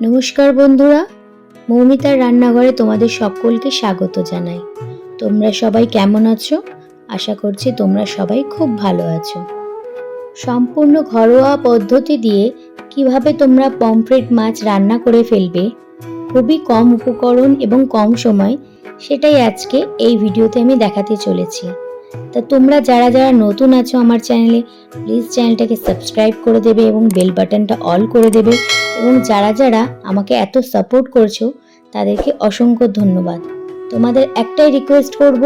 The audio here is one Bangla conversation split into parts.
নমস্কার বন্ধুরা, মৌমিতার রান্নাঘরে তোমাদের সকলকে স্বাগত জানাই। তোমরা সবাই কেমন আছো? আশা করছি তোমরা সবাই খুব ভালো আছো। সম্পূর্ণ ঘরোয়া পদ্ধতি দিয়ে কীভাবে তোমরা পমফ্রেট মাছ রান্না করে ফেলবে, খুবই কম উপকরণ এবং কম সময়, সেটাই আজকে এই ভিডিওতে আমি দেখাতে চলেছি। তা তোমরা যারা যারা নতুন আছো আমার চ্যানেলে, প্লিজ চ্যানেলটাকে সাবস্ক্রাইব করে দেবে এবং বেল বাটনটা অল করে দেবে। এবং যারা যারা আমাকে এত সাপোর্ট করছ, তাদেরকে অসংখ্য ধন্যবাদ। তোমাদের একটাই রিকোয়েস্ট করব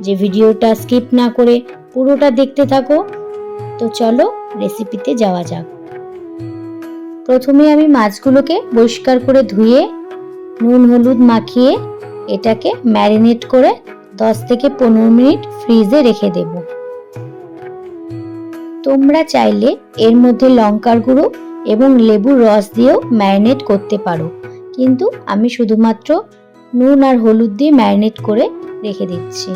যে ভিডিওটা স্কিপ না করে পুরোটা দেখতে থাকো। তো চলো রেসিপিতে যাওয়া যাক। প্রথমে আমি মাছগুলোকে পরিষ্কার করে ধুয়ে, নুন, হলুদ মাখিয়ে এটাকে ম্যারিনেট করে দশ থেকে পনেরো মিনিট ফ্রিজে রেখে দেব। তোমরা চাইলে এর মধ্যে লঙ্কার গুঁড়ো এবং লেবুর রস দিয়েও ম্যারিনেট করতে পারো। কিন্তু আমি শুধুমাত্র নুন আর হলুদ দিয়ে ম্যারিনেট করে রেখে দিচ্ছি।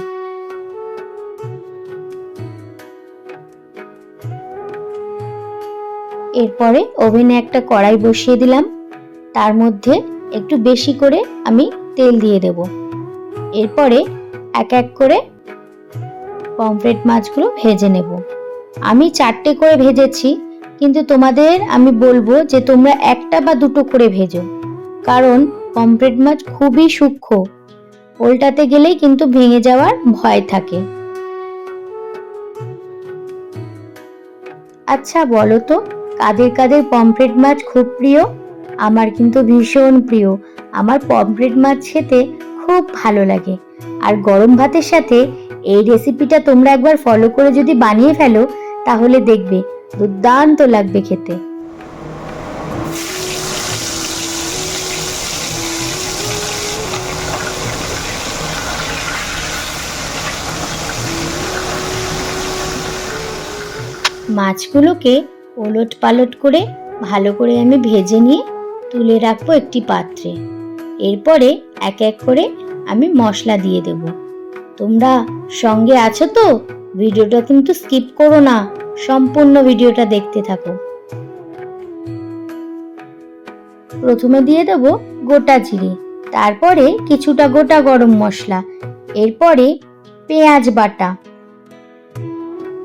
এরপরে ওভেনে একটা কড়াই বসিয়ে দিলাম। তার মধ্যে একটু বেশি করে আমি তেল দিয়ে দেব। এরপরে এক এক করে পমফ্রেট মাছগুলো ভেজে নেব। আমি চারটে করে ভেজেছি। কিন্তু তোমাদের আমি বলব যে তোমরা একটা বা দুটো করে ভেজো। কারণ পমফ্রেট মাছ খুবই সূক্ষ্ম। ওল্টাতে গেলেই কিন্তু ভেঙে যাওয়ার ভয় থাকে। আচ্ছা বলো তো, কাদের কাদের পমফ্রেট মাছ খুব প্রিয়? আমার কিন্তু ভীষণ প্রিয়। আমার পমফ্রেট মাছ খেতে খুব ভালো লাগে। আর গরম ভাতের সাথে এই রেসিপিটা তোমরা একবার ফলো করে যদি বানিয়ে ফেলো, তাহলে দেখবে দুর্দান্ত লাগবে খেতে। মাছগুলোকে ওলট পালট করে ভালো করে আমি ভেজে নিয়ে তুলে রাখব একটি পাত্রে। এরপরে এক এক করে আমি মশলা দিয়ে দেব। তোমরা সঙ্গে আছো তো? ভিডিওটা কিন্তু স্কিপ করো না। সম্পূর্ণ ভিডিওটা দেখতে থাকো। প্রথমে দিয়ে দেব গোটা জিরে, তারপরে কিছুটা গোটা গরম মশলা, এরপরে পেঁয়াজ বাটা।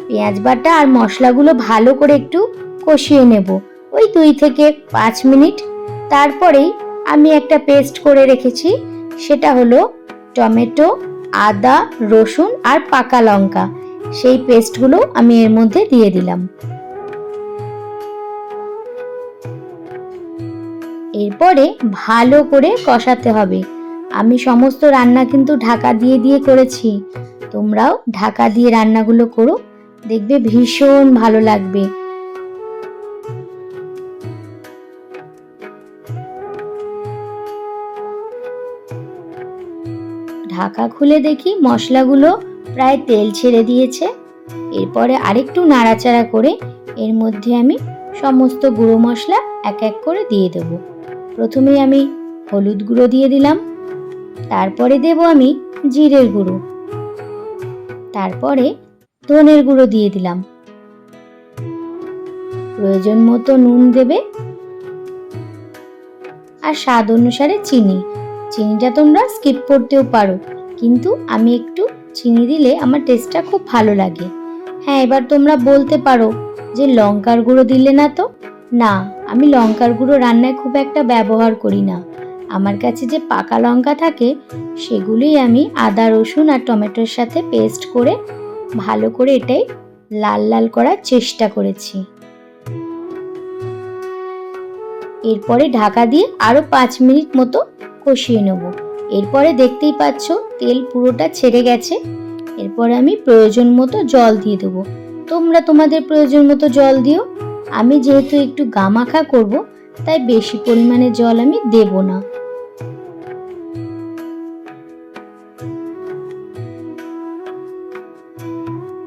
পেঁয়াজ বাটা আর মশলাগুলো ভালো করে একটু কষিয়ে নেব। ওই দুই থেকে পাঁচ মিনিট। তারপরেই আমি একটা পেস্ট করে রেখেছি, সেটা হলো টমেটো, আদা, রসুন আর পাকা লঙ্কা। সেই পেস্টগুলো আমি এর মধ্যে দিয়ে দিলাম। এরপরে ভালো করে কষাতে হবে। আমি সমস্ত রান্না কিন্তু ঢাকা দিয়ে দিয়ে করেছি। তোমরাও ঢাকা দিয়ে রান্নাগুলো করো। দেখবে ভীষণ ভালো লাগবে। ঢাকা খুলে দেখি মশলাগুলো প্রায় তেল ছেড়ে দিয়েছে। এরপরে আরেকটু নাড়াচাড়া করে এর মধ্যে আমি সমস্ত গুঁড়ো মশলা এক এক করে দিয়ে দেব। প্রথমে আমি হলুদ গুঁড়ো দিয়ে দিলাম। তারপরে দেব আমি জিরের গুঁড়ো। তারপরে ধনের গুঁড়ো দিয়ে দিলাম। প্রয়োজন মতো নুন দেবে। আর স্বাদ অনুসারে চিনি। চিনিটা তোমরা স্কিপ করতেও পারো। কিন্তু আমি একটু চিনি দিলে আমার টেস্টটা খুব ভালো লাগে। হ্যাঁ এবার তোমরা বলতে পারো যে লঙ্কার গুঁড়ো দিলে না তো? না, আমি লঙ্কার গুঁড়ো রান্নায় খুব একটা ব্যবহার করি না। আমার কাছে যে পাকা লঙ্কা থাকে, সেগুলোই আমি আদা, রসুন আর টমেটোর সাথে পেস্ট করে ভালো করে এটাই লাল লাল করার চেষ্টা করেছি। এরপরে ঢাকা দিয়ে আরও পাঁচ মিনিট মতো কষিয়ে নেব। এরপরে দেখতেই পাচ্ছ তেল পুরোটা ছেড়ে গেছে। এরপরে আমি প্রয়োজন মতো জল দিয়ে দেবো। তোমরা তোমাদের প্রয়োজন মতো জল দিও। আমি যেহেতু একটু গামাখা করব, তাই বেশি পরিমাণে জল আমি দেব না।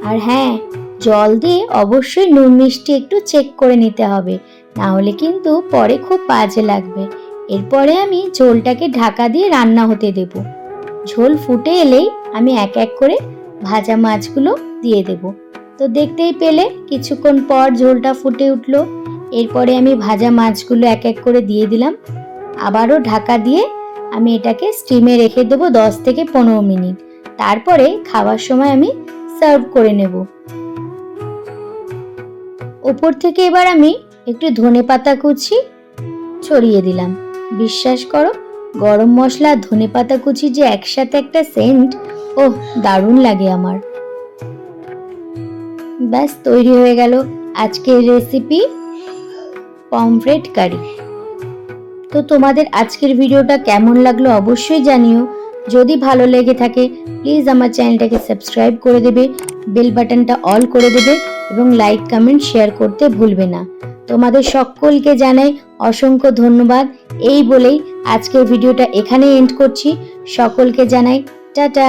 আর হ্যাঁ জল দিয়ে অবশ্যই নুন মিষ্টি একটু চেক করে নিতে হবে। না হলে কিন্তু পরে খুব বাজে লাগবে। এরপরে আমি ঝোলটাকে ঢাকা দিয়ে রান্না হতে দেব। ঝোল ফুটে এলেই আমি এক এক করে ভাজা মাছগুলো দিয়ে দেব। তো দেখতেই পেলে কিছুক্ষণ পর ঝোলটা ফুটে উঠল। এরপরে আমি ভাজা মাছগুলো এক এক করে দিয়ে দিলাম। আবারও ঢাকা দিয়ে আমি এটাকে স্টিমে রেখে দেবো দশ থেকে পনেরো মিনিট। তারপরে খাওয়ার সময় আমি সার্ভ করে নেব। ওপর থেকে এবার আমি একটু ধনে পাতা কুচি ছড়িয়ে দিলাম। বিশ্বাস করো, গরম মশলা, ধনে পাতা কুচি যে একসাথে একটা সেন্ট ও দারুণ লাগে আমার। ব্যাস, তৈরি হয়ে গেল আজকের রেসিপি পমফ্রেট কারি তো তোমাদের আজকের ভিডিওটা কেমন লাগল অবশ্যই জানিও। যদি ভালো লেগে থাকে প্লিজ আমার চ্যানেলটাকে সাবস্ক্রাইব করে দেবে বেল বাটনটা অল করে দেবে এবং লাইক কমেন্ট শেয়ার করতে ভুলবে না। তোমাদের সকলকে জানাই অসংখ্য ধন্যবাদ। এই বলেই আজকের ভিডিওটা এখানে এন্ড করছি। সকলকে জানাই, টাটা!